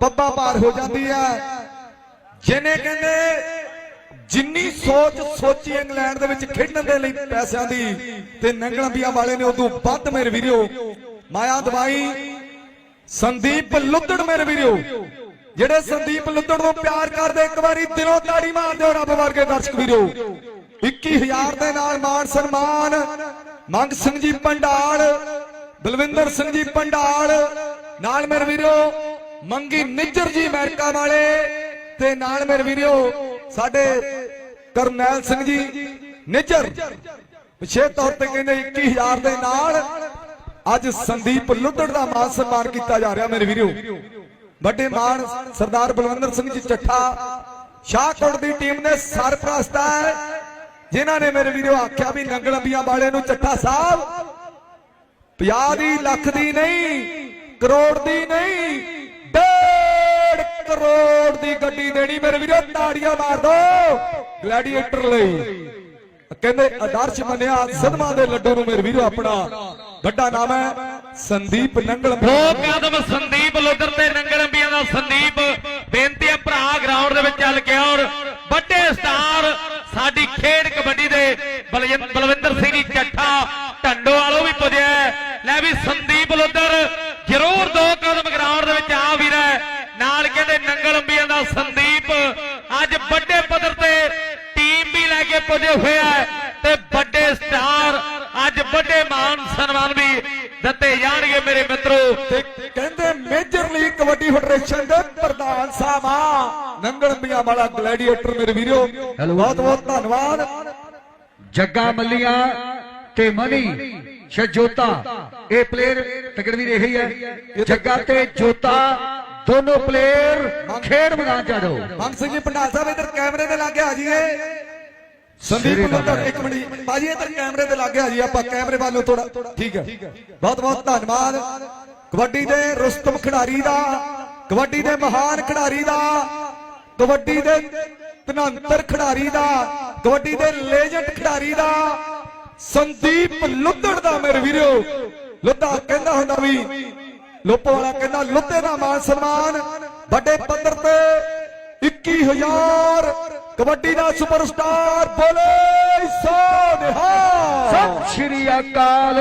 ਪੱਬਾ ਪਾਰ ਹੋ ਜਾਂਦੀ ਹੈ। ਜਿਹਨੇ ਕਹਿੰਦੇ, ਜਿੰਨੀ ਸੋਚ ਸੋਚੀ ਇੰਗਲੈਂਡ ਦੇ ਵਿੱਚ ਖੇਡਣ ਦੇ ਲਈ ਪੈਸਿਆਂ ਦੀ ਤੇ ਨੰਗਲੰਬੀਆਂ ਵਾਲੇ ਨੇ ਉਦੋਂ ਵੱਧ ਮੇਰੇ ਵੀਰੋ। ਮਾਇਆ ਦਵਾਈ, ਸੰਦੀਪ ਲੁੱਧੜ ਮੇਰੇ ਵੀਰੋ। ਜਿਹੜੇ ਸੰਦੀਪ ਲੁੱਦੜ ਨੂੰ ਪਿਆਰ ਕਰਦੇ, ਇੱਕ ਵਾਰੀ ਦਿਲੋਂ ਤਾੜੀ ਮਾਰ ਦਿਓ ਰੱਬ ਵਰਗੇ ਦਰਸ਼ਕ ਵੀਰੋ। 21000 ਦੇ ਨਾਲ ਮਾਨ ਸਨਮਾਨ, ਮੰਗ ਸਿੰਘ ਜੀ ਪੰਡਾਲ, ਬਲਵਿੰਦਰ ਸਿੰਘ ਜੀ ਪੰਡਾਲ, ਨਾਲ ਮੇਰੇ ਵੀਰੋ ਮੰਗੀ ਨਿੱਜਰ ਜੀ ਅਮਰੀਕਾ ਵਾਲੇ। ਤੇ ਨਾਲ ਮੇਰੇ ਵੀਰੋ, ਸਾਡੇ ਕਰਨੈਲ ਸਿੰਘ ਜੀ, ਨਿੱਜਰ। ਵਿਸ਼ੇਸ਼ ਤੌਰ ਤੇ ਕਹਿੰਦੇ 21000 ਦੇ ਨਾਲ ਅੱਜ ਸੰਦੀਪ ਲੁੱਦੜ ਦਾ ਮਾਨ ਸਨਮਾਨ ਕੀਤਾ ਜਾ ਰਿਹਾ ਮੇਰੇ ਵੀਰੋ। ਵੱਡੇ ਮਾਨ ਸਰਦਾਰ ਬਲਵੰਦਰ ਸਿੰਘ ਜੀ ਚੱਠਾ ਸ਼ਾਹਕੋਟ ਦੀ ਟੀਮ ਨੇ ਸਰਪ੍ਰਸਤ ਹੈ। ਜਿਨ੍ਹਾਂ ਨੇ ਮੇਰੇ ਵੀਰੋ ਆਖਿਆ ਵੀ ਨੰਗਲੰਬੀਆਂ ਵਾਲੇ ਨੂੰ ਚੱਠਾ ਸਾਹਿਬ 50 ਦੀ, ਲੱਖ ਦੀ ਨਹੀਂ, ਕਰੋੜ ਦੀ ਨਹੀਂ। ਕਰੋੜ ਦੀ ਗੱਡੀ ਦੇਣੀ, ਮੇਰੇ ਵੀਰੋ, ਤਾੜੀਆਂ ਮਾਰ ਦੋ। ਗਲੈਡੀਏਟਰ ਲਈ। ਕਹਿੰਦੇ ਆਦਰਸ਼ ਮੰਨਿਆ ਸਦਮਾ ਦੇ ਲੱਡੂ ਨੂੰ ਮੇਰੇ ਵੀਰੋ ਆਪਣਾ। ਵੱਡਾ ਨਾਮ ਹੈ ਸੰਦੀਪ ਨੰਗਲ ਦੋ ਕਦਮ ਸੰਦੀਪ ਲੋਦਰ ਤੇ ਨੰਗਲੰਬੀਆਂ ਦਾ ਸੰਦੀਪ। ਬੇਨਤੀ ਹੈ ਭਰਾ ਗਰਾਊਂਡ ਦੇ ਵਿੱਚ ਚੱਲ ਕੇ ਔਰ ਵੱਡੇ ਸਟਾਰ ਸਾਡੀ ਖੇਡ ਕਬੱਡੀ ਦੇ ਬਲਜਿੰ- ਬਲਵਿੰਦਰ ਸਿੰਘ ਜੀ ਚੱਠਾ ਢੰਡੋ ਵਾਲੋ ਵੀ ਪੁੱਜਿਆ ਲੈ ਵੀ ਸੰਦੀਪ ਲੋਦਰ ਜ਼ਰੂਰ ਦੋ ਕਦਮ ਗਰਾਊਂਡ ਦੇ ਵਿੱਚ ਆ ਵੀਰ ਹੈ। ਨਾਲ ਕਹਿੰਦੇ ਨੰਗਲ ਅੰਬੀਆਂ ਦਾ ਸੰਦੀਪ ਅੱਜ ਵੱਡੇ ਪੱਧਰ ਤੇ ਟੀਮ ਵੀ ਲੈ ਕੇ ਪੁੱਜੇ ਹੋਇਆ ਤੇ ਵੱਡੇ ਸਟਾਰ ਅੱਜ ਵੱਡੇ ਮਾਨ ਸਨਮਾਨ ਵੀ ਦਿੱਤੇ ਜਾਣਗੇ ਮੇਰੇ ਮਿੱਤਰੋ। ਤੇ ਕਹਿੰਦੇ ਮੇਜਰ ਲੀਗ ਕਬੱਡੀ ਫੈਡਰੇਸ਼ਨ ਦੇ ਪ੍ਰਧਾਨ ਸਾਹਿਬ ਆ ਨੰਗਲੰਬੀਆਂ ਵਾਲਾ ਗਲੈਡੀਏਟਰ ਮੇਰੇ ਵੀਰੋ। ਬਹੁਤ ਬਹੁਤ ਧੰਨਵਾਦ। ਜੱਗਾ ਮੱਲੀਆਂ ਤੇ ਮਨੀ ਸ਼ਜੋਤਾ ਇਹ ਪਲੇਅਰ ਤਕੜ ਵੀ ਰਹੀ ਹੈ ਜੱਗਾ ਤੇ ਜੋਤਾ ਦੋਨੋਂ ਪਲੇਅਰ ਖੇਡ ਮੈਦਾਨ ਚ ਆ ਜਾਓ। ਮਨ ਸਿੰਘ ਜੀ ਪੰਡਾਲ ਸਾਹਿਬ ਇੱਧਰ ਕੈਮਰੇ ਦੇ ਲਾਗੇ ਆ ਜਾਈਏ ਸੰਦੀਪ ਲੋਧੜ ਇੱਕ ਮਿੰਟ ਬਾਜੀ ਇੱਧਰ ਕੈਮਰੇ ਦੇ ਲਾਗੇ ਆ ਜੀ ਆਪਾਂ। ਕੈਮਰੇ ਵੱਲੋਂ ਥੋੜਾ ਠੀਕ ਹੈ। ਬਹੁਤ ਬਹੁਤ ਧੰਨਵਾਦ। ਕਬੱਡੀ ਦੇ ਰੁਸਤਮ ਖਿਡਾਰੀ ਦਾ ਕਬੱਡੀ ਦੇ ਮਹਾਨ ਖਿਡਾਰੀ ਦਾ ਕਬੱਡੀ ਦੇ ਧਨੰਤਰ ਖਿਡਾਰੀ ਦਾ ਕਬੱਡੀ ਦੇ ਲੈਜੈਂਡ ਖਿਡਾਰੀ ਦਾ ਸੰਦੀਪ ਲੁੱਧੜ ਦਾ ਮੇਰੇ ਵੀਰੋ। ਲੁੱਧਾ ਕਹਿੰਦਾ ਹੁੰਦਾ ਵੀ ਲੋਪੋ ਵਾਲਾ ਕਹਿੰਦਾ ਲੁੱਤੇ ਦਾ ਮਾਨ ਸਨਮਾਨ। ਵੱਡੇ ਪੱਧਰ ਤੇ 21000 ਕਬੱਡੀ ਦਾ ਸੁਪਰਸਟਾਰ ਬੋਲੇ ਸੋ ਨਿਹਾਲ। ਸਤਿ ਸ਼੍ਰੀ ਅਕਾਲ।